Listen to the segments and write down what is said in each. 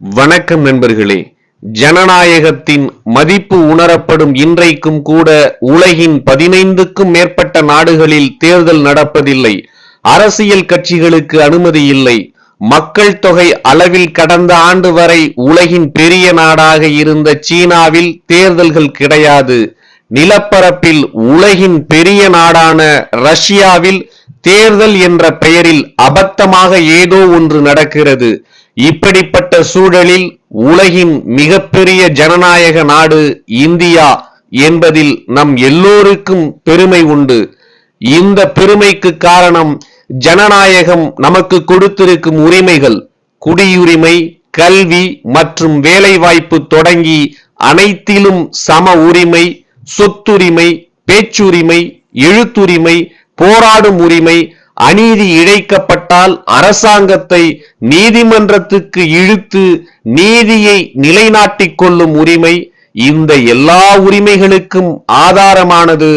வணக்கம் நண்பர்களே. ஜனநாயகத்தின் மதிப்பு உணரப்படும் இன்றைக்கும் கூட உலகின் பதினைந்துக்கும் மேற்பட்ட நாடுகளில் தேர்தல் நடப்பதில்லை. அரசியல் கட்சிகளுக்கு அனுமதி இல்லை. மக்கள் தொகை அளவில் கடந்த ஆண்டு வரை உலகின் பெரிய நாடாக இருந்த சீனாவில் தேர்தல்கள் கிடையாது. நிலப்பரப்பில் உலகின் பெரிய நாடான ரஷ்யாவில் தேர்தல் என்ற பெயரில் அபத்தமாக ஏதோ ஒன்று நடக்கிறது. இப்படிப்பட்ட சூழலில் உலகின் மிகப்பெரிய ஜனநாயக நாடு இந்தியா என்பதில் நம் எல்லோருக்கும் பெருமை உண்டு. இந்த பெருமைக்கு காரணம் ஜனநாயகம் நமக்கு கொடுத்திருக்கும் உரிமைகள். குடியுரிமை கல்வி மற்றும் வேலைவாய்ப்பு தொடங்கி அனைத்திலும் சம உரிமை சொத்துரிமை பேச்சுரிமை எழுத்துரிமை போராடும் உரிமை அநீதி இழைக்கப்பட்டால் அரசாங்கத்தை நீதிமன்றத்துக்கு இழுத்து நீதியை நிலைநாட்டிக் கொள்ளும் உரிமை இந்த எல்லா உரிமைகளுக்கும் ஆதாரமானது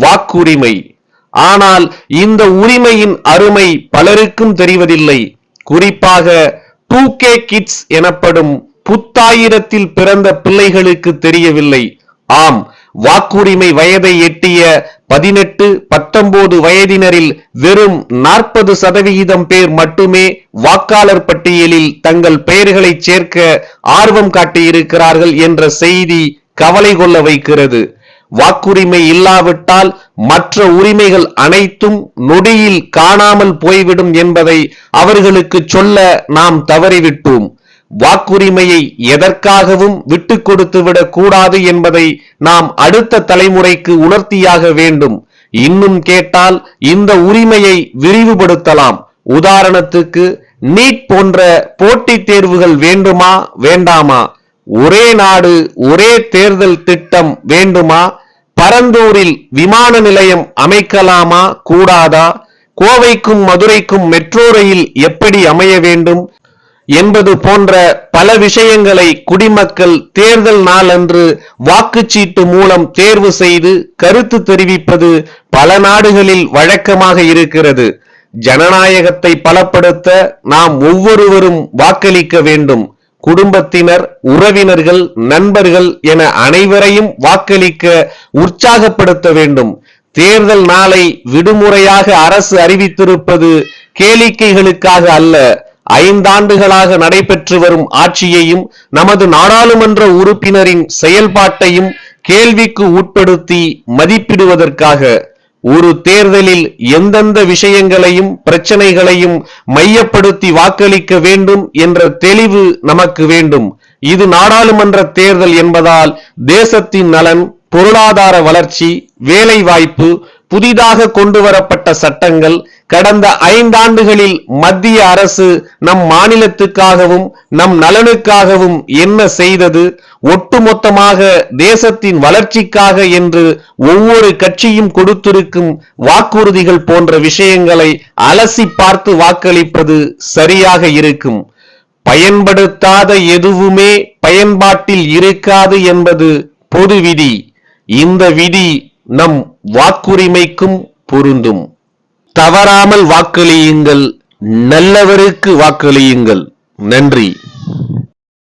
வாக்குரிமை. ஆனால் இந்த உரிமையின் அருமை பலருக்கும் தெரிவதில்லை. குறிப்பாக டூ கே கிட்ஸ் எனப்படும் புத்தாயிரத்தில் பிறந்த பிள்ளைகளுக்கு தெரியவில்லை. ஆம் வாக்குரிமை வயதை எட்டிய பதினெட்டு பத்தொன்பது வயதினரில் வெறும் நாற்பது சதவிகிதம் பேர் மட்டுமே வாக்காளர் பட்டியலில் தங்கள் பெயர்களை சேர்க்க ஆர்வம் காட்டியிருக்கிறார்கள் என்ற செய்தி கவலை கொள்ள வைக்கிறது. வாக்குரிமை இல்லாவிட்டால் மற்ற உரிமைகள் அனைத்தும் நொடியில் காணாமல் போய்விடும் என்பதை அவர்களுக்கு சொல்ல நாம் தவறிவிட்டோம். வாக்குரிமையை எதற்காகவும் விட்டு கொடுத்துவிடக் கூடாது என்பதை நாம் அடுத்த தலைமுறைக்கு உணர்த்தியாக வேண்டும். இன்னும் கேட்டால் இந்த உரிமையை விரிவுபடுத்தலாம். உதாரணத்துக்கு நீட் போன்ற போட்டித் தேர்வுகள் வேண்டுமா வேண்டாமா? ஒரே நாடு ஒரே தேர்தல் திட்டம் வேண்டுமா? பரந்தூரில் விமான நிலையம் அமைக்கலாமா கூடாதா? கோவைக்கும் மதுரைக்கும் மெட்ரோ ரயில் எப்படி அமைய வேண்டும்? என்பது போன்ற பல விஷயங்களை குடிமக்கள் தேர்தல் நாளன்று வாக்குச்சீட்டு மூலம் தேர்வு செய்து கருத்து தெரிவிப்பது பல நாடுகளில் வழக்கமாக இருக்கிறது. ஜனநாயகத்தை பலப்படுத்த நாம் ஒவ்வொருவரும் வாக்களிக்க வேண்டும். குடும்பத்தினர் உறவினர்கள் நண்பர்கள் என அனைவரையும் வாக்களிக்க உற்சாகப்படுத்த வேண்டும். தேர்தல் நாளை விடுமுறையாக அரசு அறிவித்திருப்பது கேளிக்கைகளுக்காக அல்ல. ஐந்தாண்டுகளாக நடைபெற்று வரும் ஆட்சியையும் நமது நாடாளுமன்ற உறுப்பினரின் செயல்பாட்டையும் கேள்விக்கு உட்படுத்தி மதிப்பிடுவதற்காக ஒரு தேர்தலில் எந்தெந்த விஷயங்களையும் பிரச்சனைகளையும் மையப்படுத்தி வாக்களிக்க வேண்டும் என்ற தெளிவு நமக்கு வேண்டும். இது நாடாளுமன்ற தேர்தல் என்பதால் தேசத்தின் நலன் பொருளாதார வளர்ச்சி வேலை வாய்ப்பு புதிதாக கொண்டு வரப்பட்ட சட்டங்கள் கடந்த ஐந்தாண்டுகளில் மத்திய அரசு நம் மாநிலத்துக்காகவும் நம் நலனுக்காகவும் என்ன செய்தது? ஒட்டுமொத்தமாக தேசத்தின் வளர்ச்சிக்காக என்று ஒவ்வொரு கட்சியும் கொடுத்திருக்கும் வாக்குறுதிகள் போன்ற விஷயங்களை அலசி பார்த்து வாக்களிப்பது சரியாக இருக்கும். பயன்படுத்தாத எதுவுமே பயன்பாட்டில் இருக்காது என்பது பொது விதி. இந்த விதி நம் வாக்குரிமைக்கும் பொருந்தும். தவறாமல் வாக்களியுங்கள் நல்லவருக்கு வாக்களியுங்கள். நன்றி.